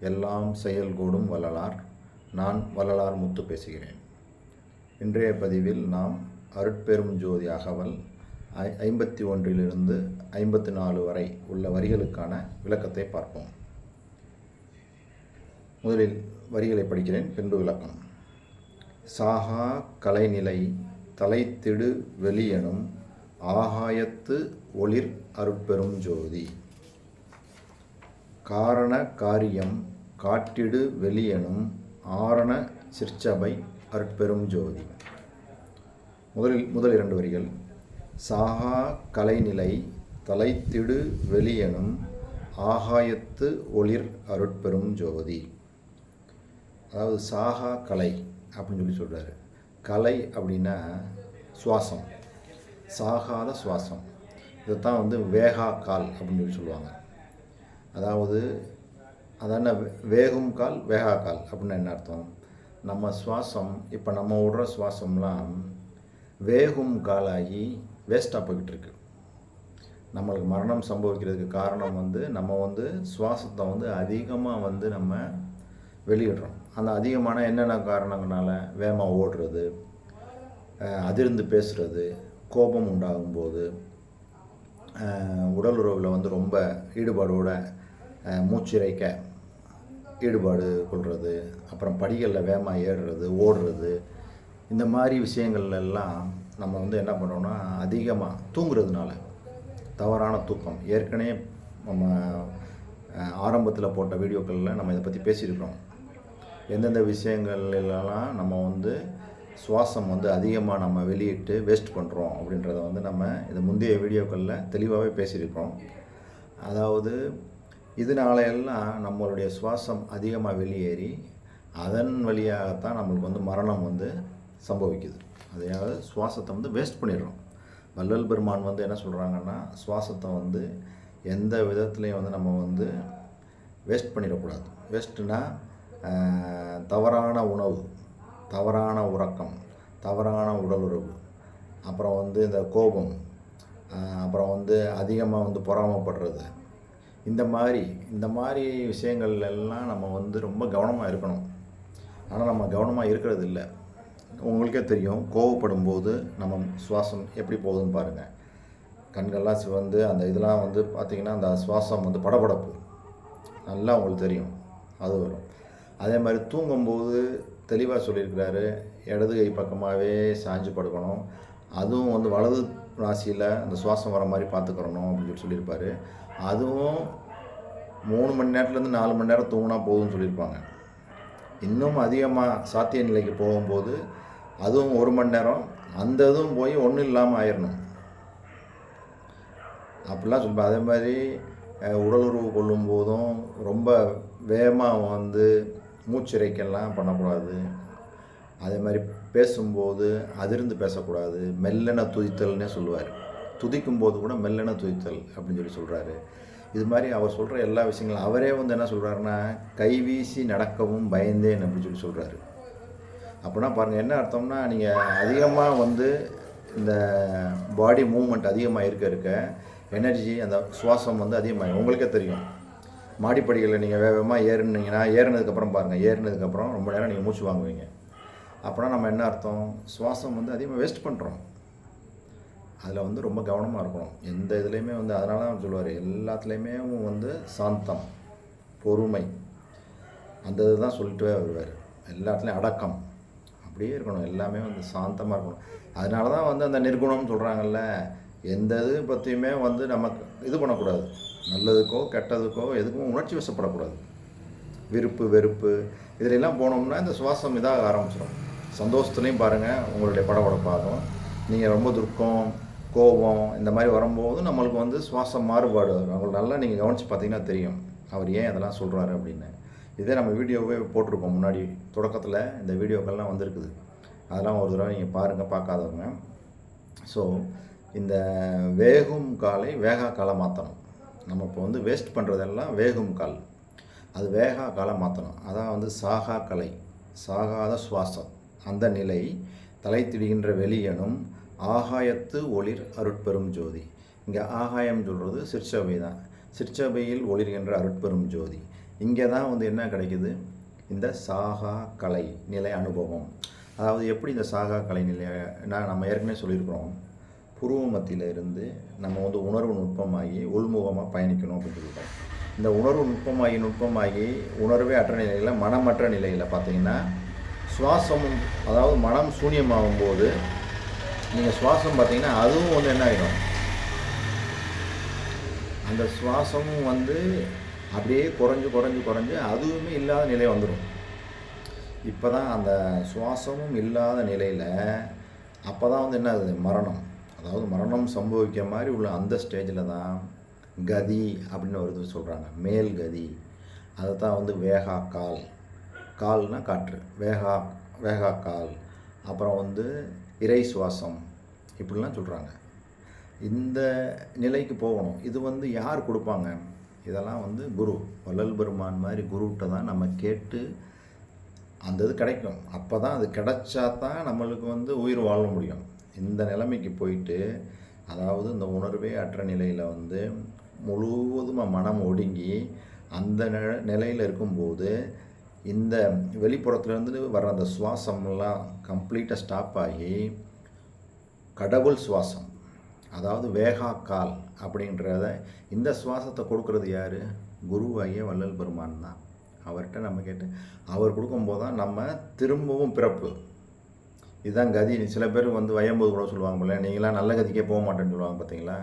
எல்லாம் செயல்கூடும் வள்ளலார். நான் வள்ளலார் முத்து பேசுகிறேன். இன்றைய பதிவில் நாம் அருட்பெரும் ஜோதி அகவல் ஐ ஐம்பத்தி ஒன்றிலிருந்து ஐம்பத்தி நாலு வரை உள்ள வரிகளுக்கான விளக்கத்தை பார்ப்போம். முதலில் வரிகளை படிக்கிறேன். பின்பு விளக்கம். சாகா கலைநிலை தலைத்திடு வெளியனும் ஆகாயத்து ஒளிர் அருட்பெரும் ஜோதி. காரண காரியம் காட்டிடு வெளியனும் ஆரண சிற்சபை அருட்பெரும் ஜோதி. முதலில் முதல் இரண்டு வரிகள். சாகா கலைநிலை தலைத்திடு வெளியனும் ஆகாயத்து ஒளிர் அருட்பெரும் ஜோதி. அதாவது சாகா கலை அப்படின்னு சொல்லி சொல்கிறாரு கலை அப்படின்னா சுவாசம். சாகாத சுவாசம். இதைத்தான் வந்து வேகா கால் அப்படின்னு சொல்லி சொல்லுவாங்க. அதாவது அதான வேகும் கால் வேகா கால் அப்படின்னு என்ன அர்த்தம்? நம்ம சுவாசம் இப்போ நம்ம விடுற சுவாசம்லாம் வேகும் காலாகி வேஸ்ட்டாக போய்கிட்டு இருக்கு நம்மளுக்கு மரணம் சம்பவிக்கிறதுக்கு காரணம் வந்து நம்ம வந்து சுவாசத்தை வந்து அதிகமாக வந்து நம்ம வெளியிடுறோம். அந்த அதிகமான என்னென்ன காரணங்களால வேகமாக ஓடுறது அதிர்ந்து பேசுகிறது கோபம் உண்டாகும்போது போது உடல் உறவில் வந்து ரொம்ப ஈடுபாடோட மூச்சிறைக்க ஈடுபாடு கொள்வது அப்புறம் படிகளில் வேகமாக ஏறுறது ஓடுறது இந்த மாதிரி விஷயங்கள்லாம் நம்ம வந்து என்ன பண்ணுறோம்னா அதிகமாக தூங்குறதுனால தவறான தூக்கம். ஏற்கனவே நம்ம ஆரம்பத்தில் போட்ட வீடியோக்களில் நம்ம இதை பற்றி பேசியிருக்கிறோம். எந்தெந்த விஷயங்கள்லாம் நம்ம வந்து சுவாசம் வந்து அதிகமாக நம்ம வெளியிட்டு வேஸ்ட் பண்ணுறோம் அப்படின்றத வந்து நம்ம இது முந்தைய வீடியோக்களில் தெளிவாகவே பேசியிருக்கிறோம். அதாவது இதனாலையெல்லாம் நம்மளுடைய சுவாசம் அதிகமாக வெளியேறி அதன் வழியாகத்தான் நம்மளுக்கு வந்து மரணம் வந்து சம்பவிக்குது. அதையாவது சுவாசத்தை வந்து வேஸ்ட் பண்ணிடுறோம். வள்ளல் பெருமான் வந்து என்ன சொல்கிறாங்கன்னா சுவாசத்தை வந்து எந்த விதத்துலேயும் வந்து நம்ம வந்து வேஸ்ட் பண்ணிடக்கூடாது. வேஸ்ட்டுனா தவறான உணவு தவறான உறக்கம் தவறான உடலுறவு அப்புறம் வந்து இந்த கோபம் அப்புறம் வந்து அதிகமாக வந்து பொறாமப்படுறது இந்த மாதிரி இந்த மாதிரி விஷயங்கள் எல்லாம் நம்ம வந்து ரொம்ப கவனமாக இருக்கணும். ஆனால் நம்ம கவனமாக இருக்கிறது இல்லை உங்களுக்கே தெரியும் கோவப்படும் போது நம்ம சுவாசம் எப்படி போகுதுன்னு பாருங்கள் கண்கள்லாம் சிவந்து அந்த இதெல்லாம் வந்து பார்த்திங்கன்னா அந்த சுவாசம் வந்து படபடப்பு. நல்லா உங்களுக்கு தெரியும். அது வரும். அதே மாதிரி தூங்கும்போது தெளிவாக சொல்லியிருக்கிறாரு இடது கை பக்கமாகவே சாஞ்சு படுக்கணும். அதுவும் வந்து வலது ராசியில் அந்த சுவாசம் வர மாதிரி பார்த்துக்கிறணும் அப்படின்னு சொல்லி சொல்லியிருப்பார். அதுவும் மூணு மணி நேரத்துலேருந்து நாலு மணி நேரம் தூங்கினா போதும்னு சொல்லியிருப்பாங்க. இன்னும் அதிகமாக சாத்திய நிலைக்கு போகும்போது அதுவும் ஒரு மணி நேரம் அந்த இதுவும் போய் ஒன்றும் இல்லாமல் ஆயிடணும் அப்படிலாம் சொல்லுவேன் அதே மாதிரி உடல் உடலுறவு கொள்ளும் போதும் ரொம்ப வேகமாக வந்து மூச்சிறைக்கெல்லாம் பண்ணக்கூடாது. அதே மாதிரி பேசும்போது அதிர்ந்து பேசக்கூடாது மெல்லன துதித்தல்னே சொல்லுவார். துதிக்கும் போது கூட மெல்லன துதித்தல் அப்படின்னு சொல்லி சொல்கிறாரு இது மாதிரி அவர் சொல்கிற எல்லா விஷயங்களும் அவரே வந்து என்ன சொல்கிறாருன்னா கைவீசி நடக்கவும் பயந்தேன் அப்படின்னு சொல்லி சொல்கிறாரு அப்படின்னா பாருங்கள் என்ன அர்த்தம்னா நீங்கள் அதிகமாக வந்து இந்த பாடி மூவ்மெண்ட் அதிகமாக இருக்க இருக்க எனர்ஜி அந்த சுவாசம் வந்து அதிகமாகும் உங்களுக்கே தெரியும். மாடிப்படிகளில் நீங்கள் வேகமாக ஏறினீங்கன்னா ஏறினதுக்கப்புறம் பாருங்கள் ஏறினதுக்கப்புறம் ரொம்ப நேரம் நீங்கள் மூச்சு வாங்குவீங்க. அப்போனா நம்ம என்ன அர்த்தம்? சுவாசம் வந்து அதிகமாக வேஸ்ட் பண்ணுறோம் அதில் வந்து ரொம்ப கவனமாக இருக்கணும். எந்த இதுலேயுமே வந்து அதனால தான் சொல்லுவார். எல்லாத்துலேயுமே வந்து சாந்தம் பொறுமை. அந்த இதுதான் சொல்லிட்டு வருவார். எல்லாத்துலேயும் அடக்கம். அப்படியே இருக்கணும். எல்லாமே வந்து சாந்தமாக இருக்கணும். அதனால தான் வந்து அந்த நிர்குணம்னு சொல்கிறாங்கல்ல எந்த இது பற்றியுமே வந்து நமக்கு இது பண்ணக்கூடாது. நல்லதுக்கோ கெட்டதுக்கோ எதுக்கும் உணர்ச்சி வசப்படக்கூடாது. விருப்பு வெறுப்பு. இதிலெல்லாம் போனோம்னா இந்த சுவாசம் இதாக ஆரம்பிச்சிடும் சந்தோஷத்துலேயும் பாருங்கள் உங்களுடைய படபடப்பாகும் நீங்கள் ரொம்ப துக்கம் கோபம் இந்த மாதிரி வரும்போது நம்மளுக்கு வந்து சுவாசம் மாறுபாடு வரும். அவங்களுக்கு நல்லா நீங்கள் கவனித்து பார்த்தீங்கன்னா தெரியும். அவர் ஏன் அதெல்லாம் சொல்கிறாரு அப்படின்னு. இதே நம்ம வீடியோவே போட்டிருக்கோம் முன்னாடி தொடக்கத்தில் இந்த வீடியோக்கள்லாம் வந்திருக்குது. அதெல்லாம் ஒரு தடவை நீங்கள் பாருங்கள் பார்க்காதவங்க. ஸோ இந்த வேகும் காலை வேகா காலை மாற்றணும் நம்ம இப்போ வந்து வேஸ்ட் பண்ணுறதெல்லாம் வேகும் கால். அது வேகா காலை மாற்றணும் அதான் வந்து சாகா கலை. சாகாத சுவாசம். அந்த நிலை தலை திடுகின்ற வெளியனும் ஆகாயத்து ஒளிர் அருட்பெரும் ஜோதி. இங்கே ஆகாயம் சொல்கிறது சிற்சபை தான். சிற்சபையில் ஒளிர்கின்ற அருட்பெரும் ஜோதி. இங்கே தான் வந்து என்ன கிடைக்குது? இந்த சாகா கலை நிலை அனுபவம். அதாவது எப்படி இந்த சாகா கலை நிலை நான் நம்ம ஏற்கனவே சொல்லியிருக்கிறோம். புருவ மத்தியிலிருந்து நம்ம வந்து உணர்வு நுட்பமாகி உள்முகமாக பயணிக்கணும் அப்படின்னு சொல்லிட்டோம். இந்த உணர்வு நுட்பமாகி நுட்பமாகி உணர்வே அற்ற நிலையில் மனமற்ற நிலையில் பார்த்தீங்கன்னா சுவாசமும் அதாவது மனம் சூன்யமாகும் போது நீங்கள் சுவாசம் பார்த்தீங்கன்னா அதுவும் வந்து என்ன ஆகிடும் அந்த சுவாசமும் வந்து அப்படியே குறைஞ்சு குறைஞ்சு குறைஞ்சு அதுவுமே இல்லாத நிலை வந்துடும் இப்போ தான் அந்த சுவாசமும் இல்லாத நிலையில் அப்போ தான் வந்து என்ன ஆகுது? மரணம். அதாவது மரணம் சம்பவிக்க மாதிரி உள்ள அந்த ஸ்டேஜில் தான் கதி அப்படின்னு ஒரு இது சொல்கிறாங்க மேல் கதி. அதை தான் வந்து வேகா கால். கால்னா காற்று. வேகா வேகா கால். அப்புறம் வந்து இறை சுவாசம். இப்படிலாம் சொல்கிறாங்க இந்த நிலைக்கு போகணும். இது வந்து யார் கொடுப்பாங்க? இதெல்லாம் வந்து குரு. வள்ளல் பெருமான் மாதிரி குருகிட்ட தான் நம்ம கேட்டு அந்த இது கிடைக்கும். அப்போ தான் அது கிடைச்சா தான் நம்மளுக்கு வந்து உயிர் வாழ முடியும். இந்த நிலைமைக்கு போயிட்டு அதாவது இந்த உணர்வே அற்ற நிலையில் வந்து முழுவதுமாக மனம் ஒடுங்கி அந்த நில நிலையில் இருக்கும்போது இந்த வெளிப்புறத்துலேருந்து வர்ற அந்த சுவாசம்லாம் கம்ப்ளீட்டாக ஸ்டாப் ஆகி கடவுள் சுவாசம். அதாவது வேகா கால் அப்படின்றத இந்த சுவாசத்தை கொடுக்கறது யார்? குருவாகிய வள்ளல் பெருமான் தான். அவர்கிட்ட நம்ம கேட்டு அவர் கொடுக்கும்போது தான் நம்ம திரும்பவும் பிறப்பு. இதுதான் கதி. சில பேர் வந்து வயம்போது கூட சொல்லுவாங்க போல நீங்களாம் நல்ல கதிக்கே போக மாட்டேன்னு சொல்லுவாங்க பார்த்தீங்களா?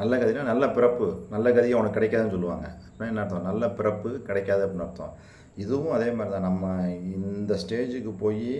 நல்ல கதினா நல்ல பிறப்பு. நல்ல கதியை உனக்கு கிடைக்காதுன்னு சொல்லுவாங்க. அப்படின்னா என்ன அர்த்தம்? நல்ல பிறப்பு கிடைக்காது அப்படின்னு அர்த்தம். இதுவும் அதே மாதிரி தான். நம்ம இந்த ஸ்டேஜுக்கு போய்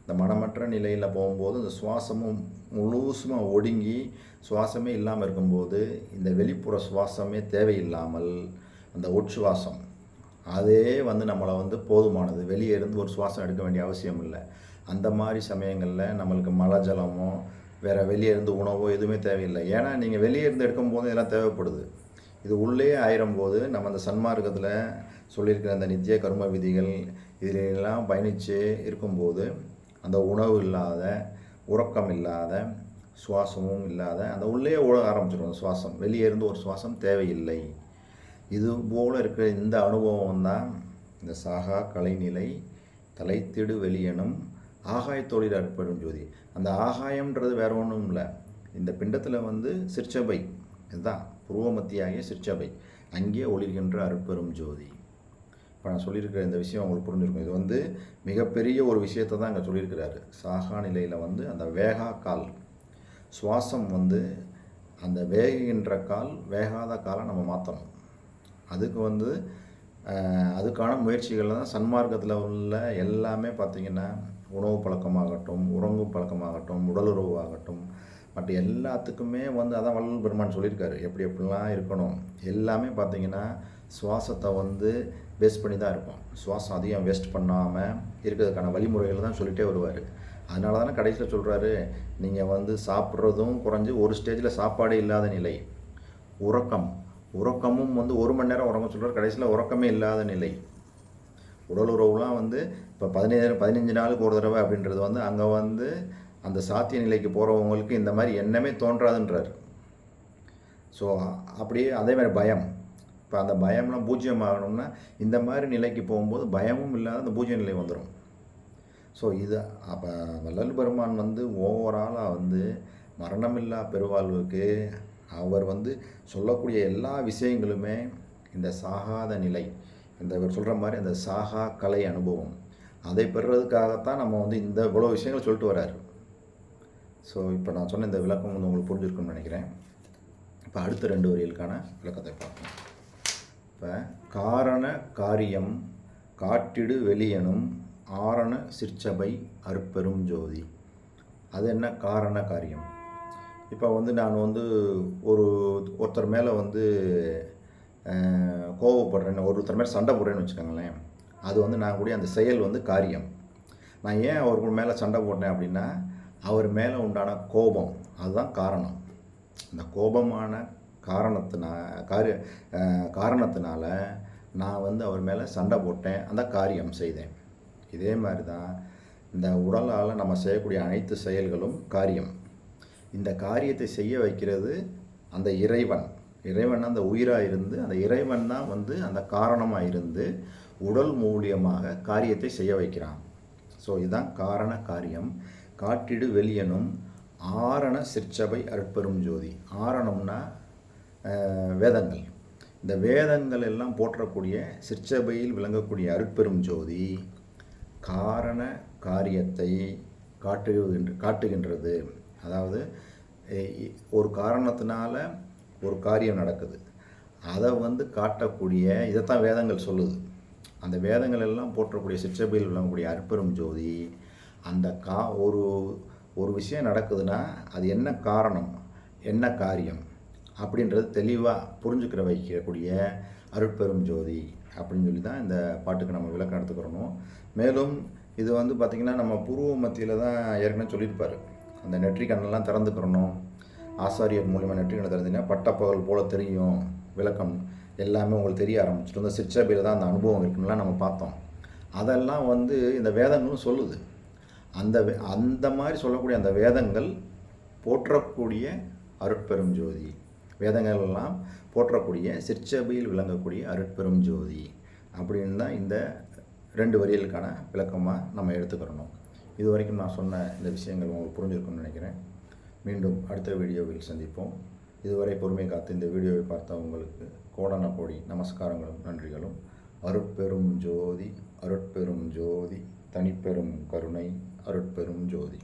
இந்த மனமற்ற நிலையில் போகும்போது இந்த சுவாசமும் முழுசுமாக ஒடுங்கி சுவாசமே இல்லாமல் இருக்கும்போது இந்த வெளிப்புற சுவாசமே தேவையில்லாமல் அந்த உட்சுவாசம் அதே வந்து நம்மளை வந்து போதுமானது. வெளியே இருந்து ஒரு சுவாசம் எடுக்க வேண்டிய அவசியம் இல்லை. அந்த மாதிரி சமயங்களில் நம்மளுக்கு மழை ஜலமோ வேறு வெளியே இருந்து உணவோ எதுவுமே தேவையில்லை. ஏன்னா நீங்கள் வெளியே இருந்து எடுக்கும்போது இதெல்லாம் தேவைப்படுது. இது உள்ளே ஆயிரும் போது நம்ம அந்த சன்மார்க்கத்தில் சொல்லியிருக்கிற அந்த நித்திய கர்ம விதிகள் இதிலெல்லாம் பயணித்து இருக்கும்போது அந்த உணவு இல்லாத உறக்கம் இல்லாத சுவாசமும் இல்லாத அந்த உள்ளே ஓட ஆரம்பிச்சிடும் சுவாசம். வெளியே இருந்து ஒரு சுவாசம் தேவையில்லை. இது போல் இருக்கிற இந்த அனுபவம் தான் இந்த சாகா கலைநிலை தலைத்திடு வெளியனும் ஆகாயத்தோழில் அற்படும் ஜோதி. அந்த ஆகாயம்ன்றது வேற ஒன்றும் இல்லை. இந்த பிண்டத்தில் வந்து சிற்சபை. இதுதான். புருவமத்தியாகிய சிற்சபை. அங்கே ஒளிர்கின்ற அருட்பெரும் ஜோதி. இப்போ நான் சொல்லியிருக்கிற இந்த விஷயம் உங்களுக்கு புரிஞ்சிருக்கும். இது வந்து மிகப்பெரிய ஒரு விஷயத்தை தான் இங்கே சொல்லியிருக்கிறாரு. சாகா நிலையில் வந்து அந்த வேகா கால் சுவாசம் வந்து அந்த வேகின்ற கால் வேகாத காலை நம்ம மாற்றணும் அதுக்கு வந்து அதுக்கான முயற்சிகள் தான் சன்மார்க்கத்தில் உள்ள எல்லாமே பார்த்திங்கன்னா உணவு பழக்கமாகட்டும் உறங்கும் பழக்கமாகட்டும் உடலுறவு ஆகட்டும் பட் எல்லாத்துக்குமே வந்து அதான் வள்ளல் பெருமான் சொல்லியிருக்காரு. எப்படி எப்படிலாம் இருக்கணும் எல்லாமே பார்த்திங்கன்னா சுவாசத்தை வந்து வேஸ்ட் பண்ணி தான் இருக்கும். சுவாசம் அதிகம் வேஸ்ட் பண்ணாமல் இருக்கிறதுக்கான வழிமுறைகளை தான் சொல்லிகிட்டே வருவார். அதனால தானே கடைசியில் சொல்கிறாரு நீங்கள் வந்து சாப்பிட்றதும் குறைஞ்சி ஒரு ஸ்டேஜில் சாப்பாடே இல்லாத நிலை. உறக்கம். உறக்கமும் வந்து ஒரு மணி நேரம் உறங்க சொல்கிறார் கடைசியில் உறக்கமே இல்லாத நிலை. உடல் உறவுலாம் வந்து இப்போ பதினேழு பதினஞ்சு நாளுக்கு ஒரு தடவை அப்படின்றது வந்து அங்கே வந்து அந்த சாத்திய நிலைக்கு போகிறவங்களுக்கு இந்த மாதிரி எண்ணமே தோன்றாதுன்றார். ஸோ அப்படியே அதே மாதிரி பயம். இப்போ அந்த பயம்லாம் பூஜ்ஜியம் ஆகணும்னா இந்த மாதிரி நிலைக்கு போகும்போது பயமும் இல்லாத அந்த பூஜ்ய நிலை வந்துடும் ஸோ இது அப்போ வள்ளல் பெருமான் வந்து ஓவராலாக வந்து மரணமில்லா பெருவாழ்வுக்கு அவர் வந்து சொல்லக்கூடிய எல்லா விஷயங்களுமே இந்த சாகாத நிலை இந்த இவர் சொல்கிற மாதிரி அந்த சாகா கலை அனுபவம் அதை பெறுறதுக்காகத்தான் நம்ம வந்து இந்த இவ்வளோ விஷயங்கள் சொல்லிட்டு வராரு. ஸோ இப்போ நான் சொன்ன இந்த விளக்கம் வந்து உங்களுக்கு புரிஞ்சிருக்கும்னு நினைக்கிறேன். இப்போ அடுத்த ரெண்டு வரிகளுக்கான விளக்கத்தை பார்ப்போம். இப்போ காரண காரியம் காட்டிடு வெளியனும் ஆரண சிற்சபை அற்பெரும் ஜோதி. அது என்ன? காரண காரியம். இப்போ வந்து நான் வந்து ஒரு ஒருத்தர் மேலே வந்து அஹ், கோவப்படுறேன்னு ஒருத்தர் மேலே சண்டை போடுறேன்னு வச்சுக்கோங்களேன். அது வந்து நான் கூட அந்த செயல் வந்து காரியம். நான் ஏன் அவர் மேலே சண்டை போட்டேன் அப்படின்னா அவர் மேலே உண்டான கோபம். அதுதான் காரணம். இந்த கோபமான காரணத்தினா காரிய காரணத்தினால நான் வந்து அவர் மேலே சண்டை போட்டேன். அந்த காரியம் செய்தேன். இதே மாதிரி தான் இந்த உடலால் நம்ம செய்யக்கூடிய அனைத்து செயல்களும் காரியம். இந்த காரியத்தை செய்ய வைக்கிறது அந்த இறைவன். இறைவன் அந்த உயிராக இருந்து அந்த இறைவன் தான் வந்து அந்த காரணமாக இருந்து உடல் மூலியமாக காரியத்தை செய்ய வைக்கிறான். ஸோ இதுதான் காரண காரியம். காட்டிடு வெளியனும் ஆரண சிற்சபை அற்பெரும் ஜோதி. ஆரணம்னா வேதங்கள். இந்த வேதங்கள் எல்லாம் போற்றக்கூடிய சிற்சபையில் விளங்கக்கூடிய அருட்பெரும் ஜோதி காரண காரியத்தை காட்டுகின்ற காட்டுகின்றது. அதாவது ஒரு காரணத்தினால ஒரு காரியம் நடக்குது. அதை வந்து காட்டக்கூடிய இதைத்தான் வேதங்கள் சொல்லுது. அந்த வேதங்கள் எல்லாம் போற்றக்கூடிய சிற்றபையில் விளங்கக்கூடிய அற்பெரும் ஜோதி அந்த கா ஒரு ஒரு விஷயம் நடக்குதுன்னா அது என்ன காரணம்? என்ன காரியம்? அப்படின்றது தெளிவாக புரிஞ்சுக்கிற வைக்கக்கூடிய அருட்பெரும் ஜோதி அப்படின்னு சொல்லி தான் இந்த பாட்டுக்கு நம்ம விளக்கம் எடுத்துக்கிறணும். மேலும் இது வந்து பார்த்திங்கன்னா நம்ம பூர்வ மத்தியில் தான் ஏற்கனவே சொல்லியிருப்பார். அந்த நெற்றிக்கண்ணெல்லாம் திறந்துக்கிறணும். ஆசாரியர் மூலியமாக நெற்றிக்கண்ணை திறந்தீங்கன்னா பட்டப்பகல் போல் தெரியும். விளக்கம் எல்லாமே உங்களுக்கு தெரிய ஆரம்பிச்சிட்டு இந்த சிற்சபையில் தான் அந்த அனுபவம் இருக்குன்னுலாம் நம்ம பார்த்தோம். அதெல்லாம் வந்து இந்த வேதங்களும் சொல்லுது. அந்த வே- அந்த மாதிரி சொல்லக்கூடிய அந்த வேதங்கள் போற்றக்கூடிய அருட்பெரும் ஜோதி. வேதங்கள் எல்லாம் போற்றக்கூடிய சிற்சபையில் விளங்கக்கூடிய அருட்பெரும் ஜோதி அப்படின்னு தான் இந்த ரெண்டு வரிகளுக்கான விளக்கமாக நம்ம எடுத்துக்கிறணும். இது வரைக்கும் நான் சொன்ன இந்த விஷயங்கள் உங்களுக்கு புரிஞ்சிருக்கும்னு நினைக்கிறேன். மீண்டும் அடுத்த வீடியோவில் சந்திப்போம். இதுவரை பொறுமை காத்து இந்த வீடியோவை பார்த்த உங்களுக்கு கோடான கோடி நமஸ்காரங்களும் நன்றிகளும். அருட்பெரும் ஜோதி அருட்பெரும் ஜோதி தனிப்பெரும் கருணை. அருட்பெரும் ஜோதி.